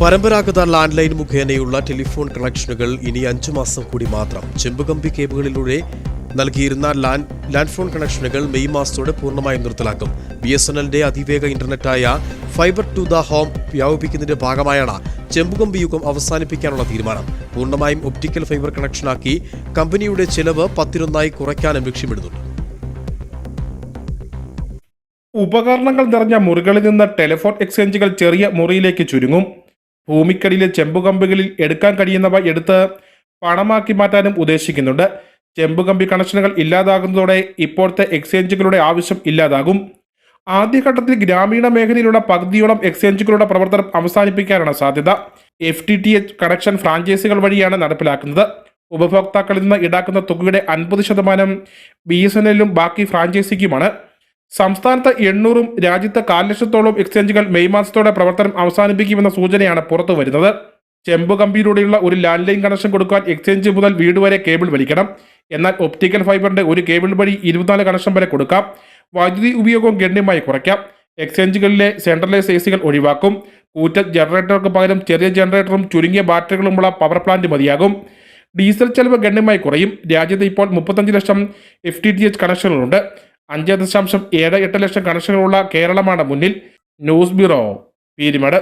പരമ്പരാഗത land line മുഖേനയുള്ള telephone കണക്ഷനുകൾ ഇനി അഞ്ചു മാസം കൂടി മാത്രം. ചെമ്പുകമ്പി കേബിളുകളിലൂടെ നൽകിയിരുന്ന ലാൻഡ് ലാൻഡ് ഫോൺ കണക്ഷനുകൾ മെയ് മാസത്തോടെ പൂർണമായും നിർത്തലാക്കും. ബി എസ് എൻ എല്ലിന്റെ അതിവേഗ ഇന്റർനെറ്റായ ഫൈബർ ടു ദ ഹോം വ്യാപിപ്പിക്കുന്നതിന്റെ ഭാഗമായാണ് ചെമ്പുകമ്പി യുഗം അവസാനിപ്പിക്കാനുള്ള തീരുമാനം. പൂർണമായും ഒപ്റ്റിക്കൽ ഫൈബർ കണക്ഷനാക്കി കമ്പനിയുടെ ചെലവ് പത്തിനൊന്നായി കുറയ്ക്കാനും ലക്ഷ്യമിടുന്നുണ്ട്. ഉപകരണങ്ങൾ നിറഞ്ഞ മുറികളിൽ നിന്ന് ടെലിഫോൺ എക്സ്ചേഞ്ചുകൾ ചെറിയ മുറിയിലേക്ക് ചുരുങ്ങും. ഭൂമിക്കടിയിലെ ചെമ്പുകമ്പികളിൽ എടുക്കാൻ കഴിയുന്നവ എടുത്ത് പണമാക്കി മാറ്റാനും ഉദ്ദേശിക്കുന്നുണ്ട്. ചെമ്പുകമ്പി കണക്ഷനുകൾ ഇല്ലാതാകുന്നതോടെ ഇപ്പോഴത്തെ എക്സ്ചേഞ്ചുകളുടെ ആവശ്യം ഇല്ലാതാകും. ആദ്യഘട്ടത്തിൽ ഗ്രാമീണ മേഖലയിലുള്ള പകുതിയോളം എക്സ്ചേഞ്ചുകളുടെ പ്രവർത്തനം അവസാനിപ്പിക്കാനാണ് സാധ്യത. F T T H connection ഫ്രാഞ്ചൈസികൾ വഴിയാണ് നടപ്പിലാക്കുന്നത്. ഉപഭോക്താക്കളിൽ നിന്ന് ഈടാക്കുന്ന തുകയുടെ അൻപത് ശതമാനം ബി എസ് എൻ എല്ലും ബാക്കി ഫ്രാഞ്ചൈസിക്കുമാണ്. സംസ്ഥാനത്ത് എണ്ണൂറും രാജ്യത്ത് കാൽ ലക്ഷത്തോളം എക്സ്ചേഞ്ചുകൾ മെയ് മാസത്തോടെ പ്രവർത്തനം അവസാനിപ്പിക്കുമെന്ന സൂചനയാണ് പുറത്തു വരുന്നത്. ചെമ്പ് കമ്പിയിലൂടെയുള്ള ഒരു ലാൻഡ് ലൈൻ കണക്ഷൻ കൊടുക്കാൻ എക്സ്ചേഞ്ച് മുതൽ വീട് വരെ കേബിൾ വലിക്കണം. എന്നാൽ ഒപ്റ്റിക്കൽ ഫൈബറിന്റെ ഒരു കേബിൾ വഴി ഇരുപത്തിനാല് കണക്ഷൻ വരെ കൊടുക്കാം. വൈദ്യുതി ഉപയോഗം ഗണ്യമായി കുറയ്ക്കാം. എക്സ്ചേഞ്ചുകളിലെ സെൻട്രലൈസ് എ സികൾ ഒഴിവാക്കും. കൂറ്റ ജനറേറ്റർക്ക് പകരം ചെറിയ ജനറേറ്ററും ചുരുങ്ങിയ ബാറ്ററികളുമുള്ള പവർ പ്ലാന്റ് മതിയാകും. ഡീസൽ ചെലവ് ഗണ്യമായി കുറയും. രാജ്യത്ത് ഇപ്പോൾ മുപ്പത്തഞ്ച് ലക്ഷം എഫ് ടി ടി എച്ച് കണക്ഷനുകളുണ്ട് അഞ്ച് ദശാംശം ഏഴ് എട്ട് ലക്ഷം കണക്ഷനുകളുള്ള കേരളമാണ് മുന്നിൽ ന്യൂസ് ബ്യൂറോ പീരിമട്.